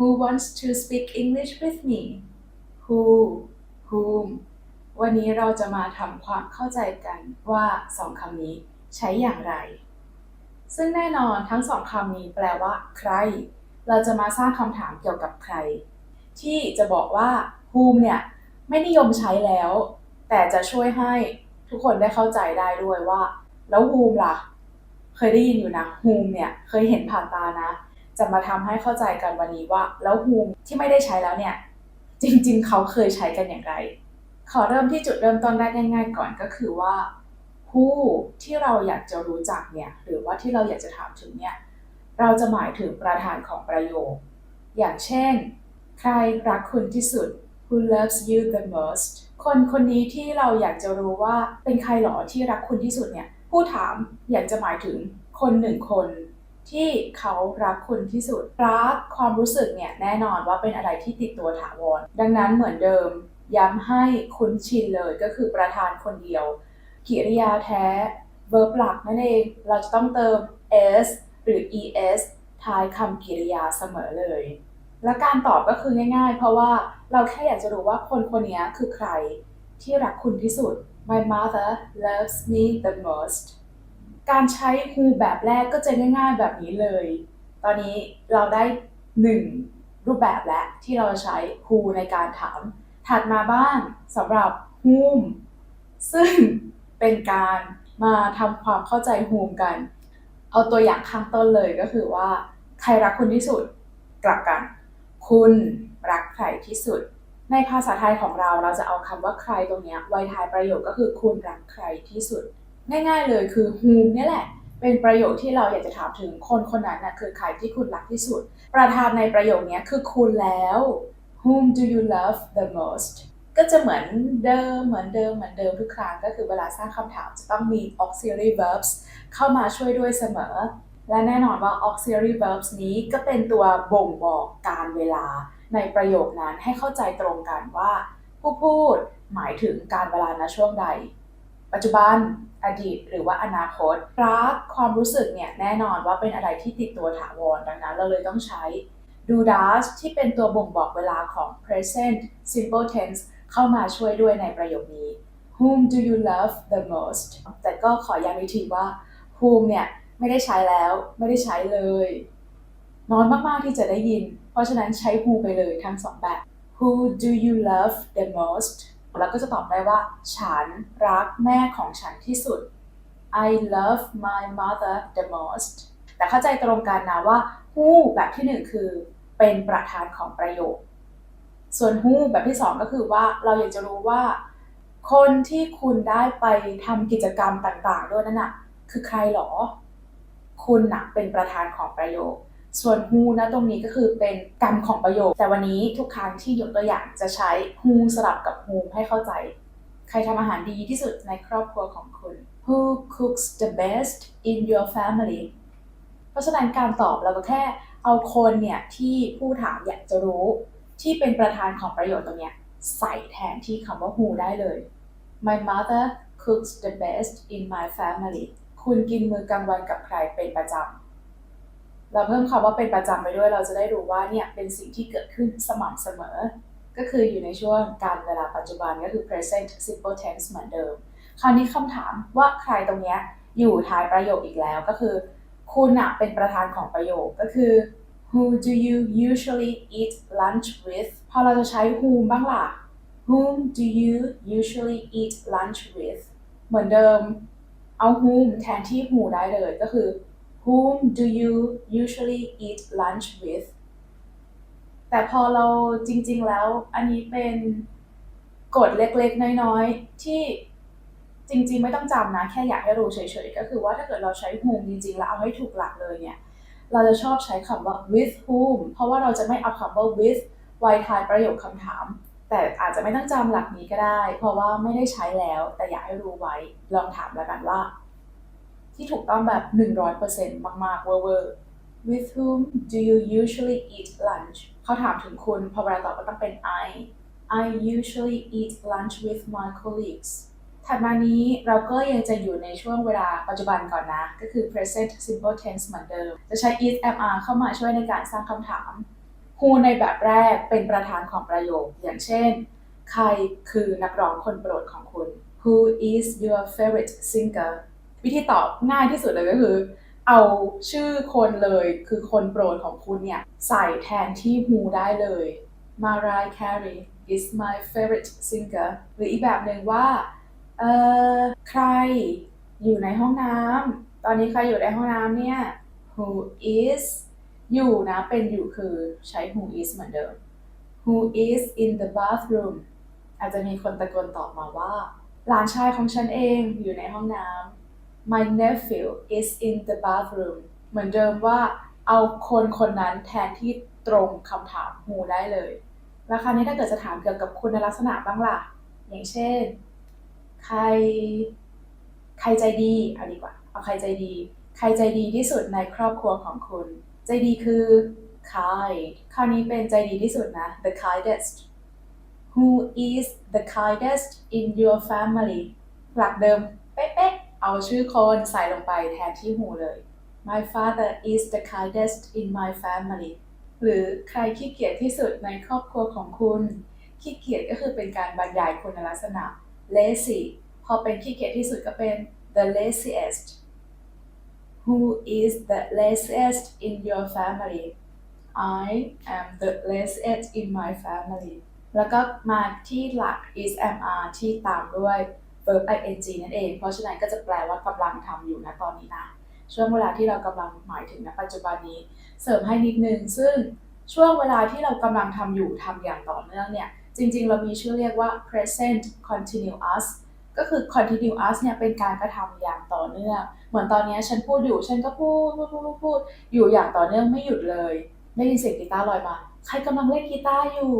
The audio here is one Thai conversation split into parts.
Who wants to speak English with me Who whom วันนี้เราจะมาทำความเข้าใจกันว่าสองคำนี้ใช้อย่างไร ซึ่งแน่นอนทั้งสองคำนี้แปลว่า ใคร เราจะมาสร้างคำถามเกี่ยวกับใคร ที่จะบอกว่า whom เนี่ยไม่นิยมใช้แล้ว แต่จะช่วยให้ทุกคนได้เข้าใจได้ด้วยว่า แล้ว whom ล่ะ เคยได้ยินอยู่นะ whom เนี่ยเคยเห็นผ่านตานะ จะมาทำให้เข้าใจกันวันนี้ว่า แล้ว whom ที่ไม่ได้ใช้แล้วเนี่ย จริง ๆ เขาเคยใช้กันอย่างไร ขอเริ่มที่จุดเริ่มต้นแรกง่าย ๆ ก่อนก็คือว่า who ที่เราอยากจะรู้จักเนี่ยหรือว่าที่เราอยากจะถามถึงเนี่ยเราจะหมายถึงประธานของประโยค อย่างเช่น ใครรักคุณที่สุด who loves you the most คนคนนี้ที่เราอยากจะรู้ว่าเป็นใครหรอที่รักคุณที่สุดเนี่ยผู้ถามอยากจะหมายถึงคนหนึ่งคน ที่เขารักคุณที่สุด รักความรู้สึกเนี่ยแน่นอนว่าเป็นอะไรที่ติดตัวถาวร ดังนั้นเหมือนเดิม ย้ำให้คุ้นชินเลยก็คือประธานคนเดียว กิริยาแท้ verb หลักนั่นเอง เราจะต้องเติม s หรือ es ท้ายคำกริยาเสมอเลย และการตอบก็คือง่าย ๆ เพราะว่าเราแค่อยากจะรู้ว่าคนคนนี้คือใครที่รักคุณที่สุด My mother loves me the most การใช้ who แบบแรกก็จะง่าย ๆ แบบนี้เลย ตอนนี้เราได้หนึ่งรูปแบบแล้วที่เราใช้ who ในการถาม ถัดมาบ้างสำหรับ whom ซึ่งเป็นการมาทำความเข้าใจ whom กัน เอาตัวอย่างข้างต้นเลยก็คือว่า ใครรักคุณที่สุดกลับกัน คุณรักใครที่สุด ในภาษาไทยของเราเราจะเอาคำว่าใครตรงนี้ไว้ท้ายประโยคก็คือคุณรักใครที่สุด ง่ายๆเลยคือ whom เนี่ยแหละ เป็นประโยคที่เราอยากจะถามถึงคนคนนั้นนะคือใครที่คุณรักที่สุด ประธานในประโยคนี้คือคุณแล้ว whom do you love the most ก็จะเหมือนเดิมเหมือนเดิมเหมือนเดิมทุกครั้งก็คือเวลาสร้างคำถามจะต้องมี auxiliary verbs เข้ามาช่วยด้วยเสมอ และแน่นอนว่า auxiliary verbs นี้ก็เป็นตัวบ่งบอกการเวลาในประโยคนั้นให้เข้าใจตรงกันว่า ผู้พูดหมายถึงการเวลาณช่วงใด ปัจจุบันอดีตหรือว่าอนาคตรักความรู้สึกเนี่ยแน่นอนว่าเป็นอะไรที่ติดตัวถาวรดังนั้นเราเลยต้องใช้ do does ที่เป็นตัวบ่งบอกเวลาของ present simple tense เข้ามาช่วยด้วยในประโยคนี้ whom do you love the most แต่ก็ขอย้ำอีกทีว่า whom เนี่ยไม่ได้ใช้แล้วไม่ได้ใช้เลย น้อยมากๆที่จะได้ยิน เพราะฉะนั้นใช้ who ไปเลยทั้งสองแบบ who do you love the most แล้วก็จะตอบได้ว่า ฉันรักแม่ของฉันที่สุด I love my mother the most แต่เข้าใจตรงกันนะว่า who แบบที่หนึ่งคือเป็นประธานของประโยค ส่วน who แบบที่สองก็คือว่าเราอยากจะรู้ว่า คนที่คุณได้ไปทำกิจกรรมต่างๆ ด้วยนั่นน่ะคือใครหรอ คุณนะเป็นประธานของประโยค ส่วน who นะตรงนี้ก็คือเป็นกรรมของประโยค แต่วันนี้ทุกครั้งที่ยกตัวอย่างจะใช้ who สลับกับ whom ให้เข้าใจ ใครทำอาหารดีที่สุดในครอบครัวของคุณ Who cooks the best in your family เพราะฉะนั้นการตอบเราก็แค่เอาคนเนี่ยที่ผู้ถามอยากจะรู้ ที่เป็นประธานของประโยคตรงเนี้ยใส่แทนที่คำว่า who ได้เลย My mother cooks the best in my family คุณกินมือกลางวันกับใครเป็นประจำ เราเพิ่มคำว่าเป็นประจำไปด้วยเราจะได้รู้ว่าเนี่ยเป็นสิ่งที่เกิดขึ้นสม่ำเสมอ ก็คืออยู่ในช่วงการเวลาปัจจุบันก็คือ present simple tense เหมือนเดิม คราวนี้คำถามว่าใครตรงเนี้ยอยู่ท้ายประโยคอีกแล้วก็คือ คุณอะเป็นประธานของประโยคก็คือ Who do you usually eat lunch with พอเราจะใช้ whom บ้างล่ะ Whom do you usually eat lunch with เหมือนเดิม เอา whom แทนที่ who ได้เลยก็คือ Whom do you usually eat lunch with แต่พอเราจริงๆแล้ว อันนี้เป็นกฎเล็กๆ น้อยๆ ที่จริงๆ ไม่ต้องจำนะ แค่อยากให้รู้เฉยๆ ก็คือว่าถ้าเกิดเราใช้ whom จริงๆ แล้วเอาให้ถูกหลักเลยเนี่ย เราจะชอบใช้คำว่า with whom เพราะว่าเราจะไม่เอาคำว่า with ไว้ท้ายประโยคคำถาม แต่อาจจะไม่ต้องจำหลักนี้ก็ได้ เพราะว่าไม่ได้ใช้แล้ว แต่อยากให้รู้ไว้ ลองถามแล้วกันว่า ที่ถูกต้องแบบ 100%มากๆเวอร์ with whom do you usually eat lunch เขาถามถึงคุณพอเวลาตอบก็ต้องเป็น I I usually eat lunch with my colleagues ถัดมานี้เราก็ยังจะอยู่ในช่วงเวลาปัจจุบันก่อนนะ ก็คือ present simple tense เหมือนเดิม จะใช้ is am are เข้ามาช่วยในการสร้างคำถาม who ในแบบแรกเป็นประธานของประโยค อย่างเช่น ใครคือนักร้องคนโปรดของคุณ Who is your favorite singer วิธีตอบง่ายที่สุดเลยก็คือ เอาชื่อคนเลยคือคนโปรดของคุณเนี่ย ใส่แทนที่ who ได้เลย Mariah Carey is my favorite singer หรืออีกแบบหนึ่งว่าเออใครอยู่ในห้องน้ำตอนนี้ใครอยู่ในห้องน้ำเนี่ย who is อยู่นะเป็นอยู่คือใช้ who is เหมือนเดิม who is in the bathroom อาจจะมีคนตะโกนตอบมาว่าหลานชายของฉันเองอยู่ในห้องน้ำ my nephew is in the bathroom เหมือนเดิมว่าเอาคนคนนั้นแทนที่ตรงคำถาม who ได้เลยแล้วคราวนี้ถ้าเกิดจะถามเกี่ยวกับคุณลักษณะบ้างล่ะ อย่างเช่น ใคร ใครใจดีเอาดีกว่า เอาใครใจดี ใครใจดีที่สุดในครอบครัวของคุณ ใจดีคือ kind คราวนี้เป็นใจดีที่สุดนะ the kindest who is the kindest in your family หลักเดิม เป๊ะ เอาชื่อคนใส่ลงไปแทนที่ who เลย my father is the kindest in my family หรือใครขี้เกียจที่สุดในครอบครัวของคุณ ขี้เกียจก็คือเป็นการบรรยายคุณลักษณะ lazy พอเป็นขี้เกียจที่สุดก็เป็น the laziest who is the laziest in your family I am the laziest in my family แล้วก็มาที่หลัก is am are ที่ตามด้วย verb ing นั่นเอง เพราะฉะนั้นก็จะแปลว่ากำลังทำอยู่นะตอนนี้นะ ช่วงเวลาที่เรากำลังหมายถึงณปัจจุบันนี้ เสริมให้นิดนึง ซึ่งช่วงเวลาที่เรากำลังทำอยู่ทำอย่างต่อเนื่องเนี่ย จริงๆ เรามีชื่อเรียกว่า present continuous ก็คือ continuous เนี่ยเป็นการกระทำอย่างต่อเนื่อง เหมือนตอนนี้ฉันพูดอยู่ ฉันก็พูดพูดพูดพูดพูดอยู่อย่างต่อเนื่องไม่หยุดเลย ได้ยินเสียงกีตาร์ลอยมา ใครกำลังเล่นกีตาร์อยู่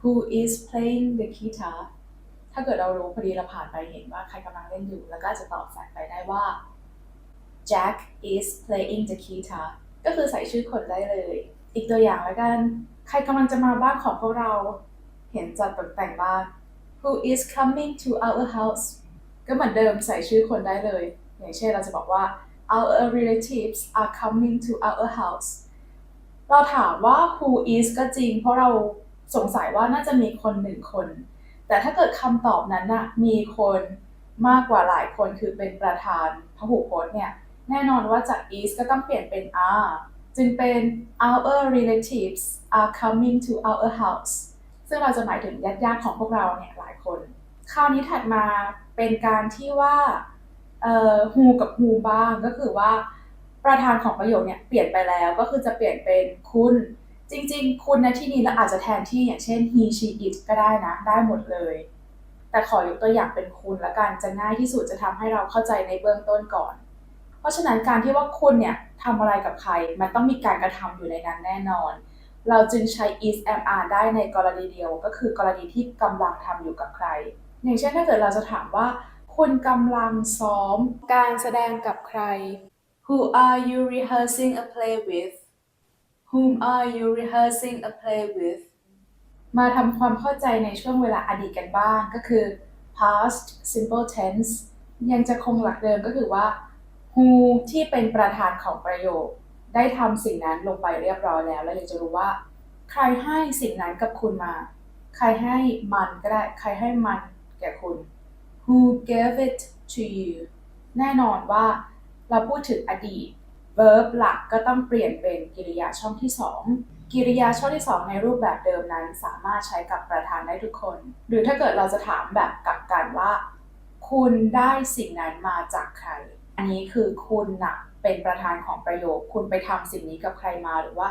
Who is playing the guitar ถ้าเกิดเรารู้พอดีเราผ่านไปเห็นว่าใครกำลังเล่นอยู่ แล้วก็จะตอบแฝงไปได้ว่า Jack is playing the guitar ก็คือใส่ชื่อคนได้เลย อีกตัวอย่างแล้วกัน ใครกำลังจะมาบ้านของพวกเรา เห็นจัดตกแต่งบ้าน Who is coming to our house ก็เหมือนเดิมใส่ชื่อคนได้เลย อย่างเช่นเราจะบอกว่า our relatives are coming to our house เราถามว่า who is ก็จริง เพราะเราสงสัยว่าน่าจะมีคนหนึ่งคน แต่ถ้าเกิดคำตอบนั้นนะมีคนมากกว่าหลายคนคือเป็นประธานพหูพจน์เนี่ย แน่นอนว่าจาก is ก็ต้องเปลี่ยนเป็น are จึงเป็น our relatives are coming to our house ซึ่งเราจะหมายถึงญาติญาติของพวกเราเนี่ยหลายคน คราวนี้ถัดมาเป็นการที่ว่าเอ่อ who กับ who บ้างก็คือว่าประธานของประโยคเนี่ยเปลี่ยนไปแล้วก็คือจะเปลี่ยนเป็นคุณ จริงๆ คุณในที่นี้เราอาจจะแทนที่อย่างเช่น he she it ก็ได้นะ ได้หมดเลย แต่ขอยกตัวอย่างเป็นคุณละกันจะง่ายที่สุดจะทำให้เราเข้าใจในเบื้องต้นก่อน เพราะฉะนั้นการที่ว่าคุณเนี่ยทำอะไรกับใคร มันต้องมีการกระทำอยู่ในนั้นแน่นอน เราจึงใช้ is am are ได้ในกรณีเดียว ก็คือกรณีที่กำลังทำอยู่กับใคร อย่างเช่นถ้าเกิดเราจะถามว่า คุณกำลังซ้อม การแสดงกับใคร Who are you rehearsing a play with Whom are you rehearsing a play with มาทำความเข้าใจในช่วงเวลาอดีตกันบ้าง ก็คือ past simple tense ยังจะคงหลักเดิมก็คือว่า who ที่เป็นประธานของประโยค ได้ทำสิ่งนั้นลงไปเรียบร้อยแล้ว แล้วยาจะรู้ว่า ใครให้สิ่งนั้นกับคุณมา ใครให้มันก็ได้ ใครให้มันแก่คุณ who gave it to you แน่นอนว่าเราพูดถึงอดีต verb หลักก็ต้องเปลี่ยนเป็นกริยาช่องที่ 2 กิริยาช่องที่ 2 ในรูปแบบเดิมนั้น สามารถใช้กับประธานได้ทุกคน หรือถ้าเกิดเราจะถามแบบกลับกันว่า คุณได้สิ่งนั้นมาจากใคร อันนี้คือคุณนะเป็นประธานของประโยค คุณไปทำสิ่งนี้กับใครมาหรือว่า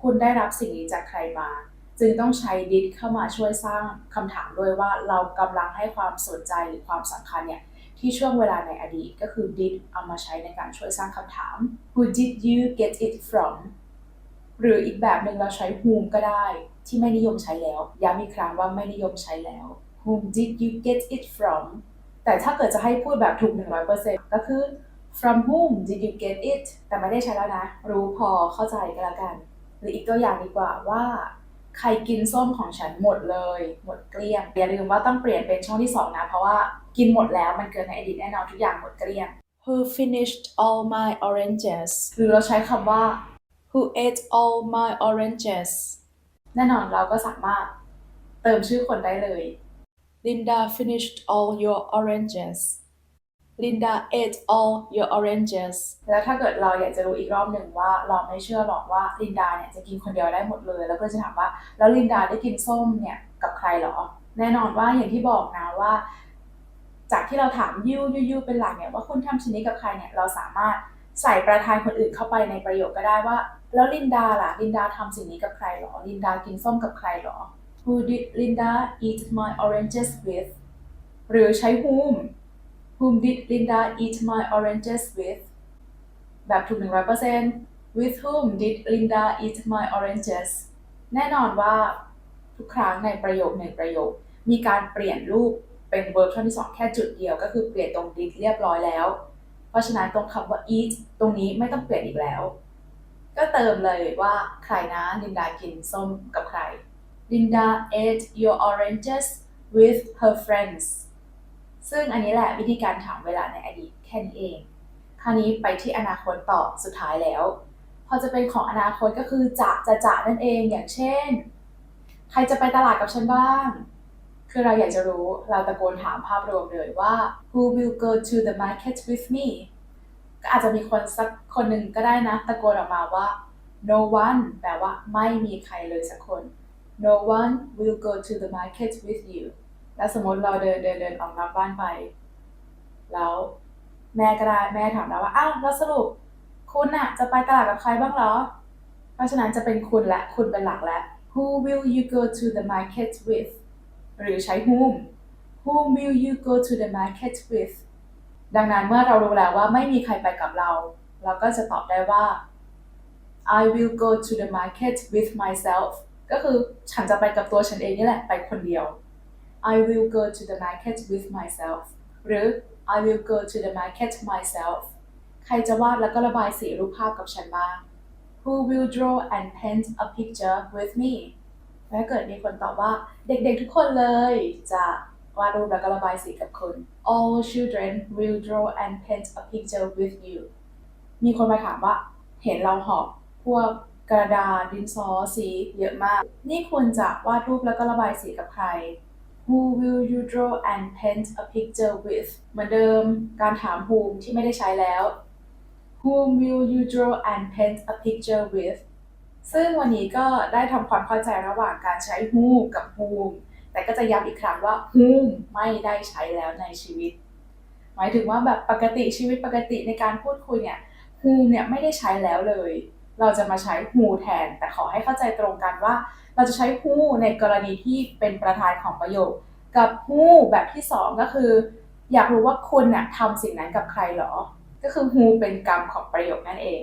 คุณได้รับสิ่งนี้จากใครมา จึงต้องใช้ did เข้ามาช่วยสร้างคำถามด้วยว่าเรากำลังให้ความสนใจหรือความสำคัญเนี่ย ที่ช่วงเวลาในอดีตก็คือ did เอามาใช้ในการช่วยสร้างคำถาม Who did you get it from หรืออีกแบบหนึ่งเราใช้ whom ก็ได้ ที่ไม่นิยมใช้แล้ว ย้ำอีกครั้งว่าไม่นิยมใช้แล้ว Whom did you get it from แต่ถ้าเกิดจะให้พูดแบบถูก 100%ก็คือ from whom did you get it แต่ไม่ได้ใช้แล้วนะ รู้พอเข้าใจก็แล้วกัน หรืออีกตัวอย่างดีกว่าว่า ใครกินส้มของฉันหมดเลย หมดเกลี้ยงอย่าลืมว่าต้องเปลี่ยนเป็นช่องที่2นะ เพราะว่ากินหมดแล้วมันเกิดในอดีตแน่นอนทุกอย่างหมดเกลี้ยง Who finished all my oranges หรือเราใช้คำว่า Who ate all my oranges แน่นอนเราก็สามารถเติมชื่อคนได้เลย Linda finished all your oranges Linda ate all your oranges แล้วถ้าเกิดเราอยากจะรู้อีกรอบหนึ่งว่าเราไม่เชื่อหรอกว่าลินดาเนี่ยจะกินคนเดียวได้หมดเลย แล้วก็จะถามว่าแล้วลินดาได้กินส้มเนี่ยกับใครหรอ แน่นอนว่าอย่างที่บอกนะว่า จากที่เราถามยูยูยูเป็นหลักเนี่ยว่าคุณทำชิ้นนี้กับใครเนี่ยเราสามารถใส่ประธานคนอื่นเข้าไปในประโยคก็ได้ว่า แล้วลินดาล่ะลินดาทำสิ่งนี้กับใครหรอ ลินดากินส้มกับใครหรอ Who did Linda eat my oranges with หรือใช้ whom Whom did Linda eat my oranges with แบบถูก 100% With whom did Linda eat my oranges แน่นอนว่าทุกครั้งในประโยคหนึ่งประโยค มีการเปลี่ยนรูปเป็นเวิร์ช่องที่สองแค่จุดเดียวก็คือเปลี่ยนตรง did เรียบร้อยแล้ว เพราะฉะนั้นตรงคำว่า eat ตรงนี้ไม่ต้องเปลี่ยนอีกแล้ว ก็เติมเลยว่าใครนะลินดากินส้มกับใคร Linda ate your oranges with her friends ซึ่งอันนี้แหละวิธีการถามเวลาในอดีตแค่นี้เอง คราวนี้ไปที่อนาคตต่อสุดท้ายแล้ว พอจะเป็นของอนาคตก็คือจะจะจะนั่นเองอย่างเช่น ใครจะไปตลาดกับฉันบ้าง คือเราอยากจะรู้เราตะโกนถามภาพรวมเลยว่า who will go to the market with me ก็อาจจะมีคนสักคนหนึ่งก็ได้นะ ตะโกนออกมาว่า no one แปลว่าไม่มีใครเลยสักคน no one will go to the market with you แล้วสมมติเราเดินเดินเดินออกนอกบ้านไป แล้วแม่ก็ได้แม่ถามเราว่าอ้าวแล้วสรุปคุณน่ะจะไปตลาดกับใครบ้างเหรอ เพราะฉะนั้นจะเป็นคุณและคุณเป็นหลักแล้ว Who will you go to the market with หรือใช้ whom Whom will you go to the market with ดังนั้นเมื่อเรารู้แล้วว่าไม่มีใครไปกับเรา เราก็จะตอบได้ว่า I will go to the market with myself ก็คือฉันจะไปกับตัวฉันเองนี่แหละ ไปคนเดียว I will go to the market with myself หรือ I will go to the market myself ใครจะวาดแล้วก็ระบายสีรูปภาพกับฉันบ้าง Who will draw and paint a picture with me และถ้าเกิดมีคนตอบว่าเด็กๆทุกคนเลย จะวาดรูปแล้วก็ระบายสีกับคุณ All children will draw and paint a picture with you มีคนมาถามว่า เห็นเราหอบพวกกระดาษดินสอสีเยอะมาก นี่คุณจะวาดรูปแล้วก็ระบายสีกับใคร Who will you draw and paint a picture with เหมือนเดิมการถาม whom ที่ไม่ได้ใช้แล้ว Whom will you draw and paint a picture with ซึ่งวันนี้ก็ได้ทำความเข้าใจระหว่างการใช้ who กับ whom แต่ก็จะย้ำอีกครั้งว่า whom ไม่ได้ใช้แล้วในชีวิต หมายถึงว่าแบบปกติชีวิตปกติในการพูดคุยเนี่ย whom เนี่ยไม่ได้ใช้แล้วเลย เราจะมาใช้ who แทน แต่ขอให้เข้าใจตรงกันว่า เราจะใช้ who ในกรณีที่เป็นประธานของประโยค กับ who แบบที่สองก็คือ อยากรู้ว่าคุณเนี่ยทำสิ่งนั้นกับใครหรอ ก็คือ who เป็นกรรมของประโยคนั่นเอง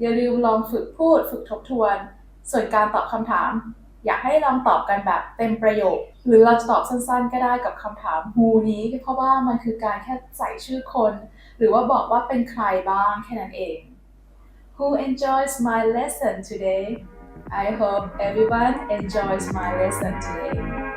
อย่าลืมลองฝึกพูดฝึกทบทวน ส่วนการตอบคำถาม อยากให้ลองตอบกันแบบเต็มประโยค หรือเราจะตอบสั้นๆ ก็ได้กับคำถาม who นี้เพราะว่ามันคือการแค่ใส่ชื่อคน หรือว่าบอกว่าเป็นใครบ้างแค่นั้นเอง Who enjoys my lesson today? I hope everyone enjoys my lesson today.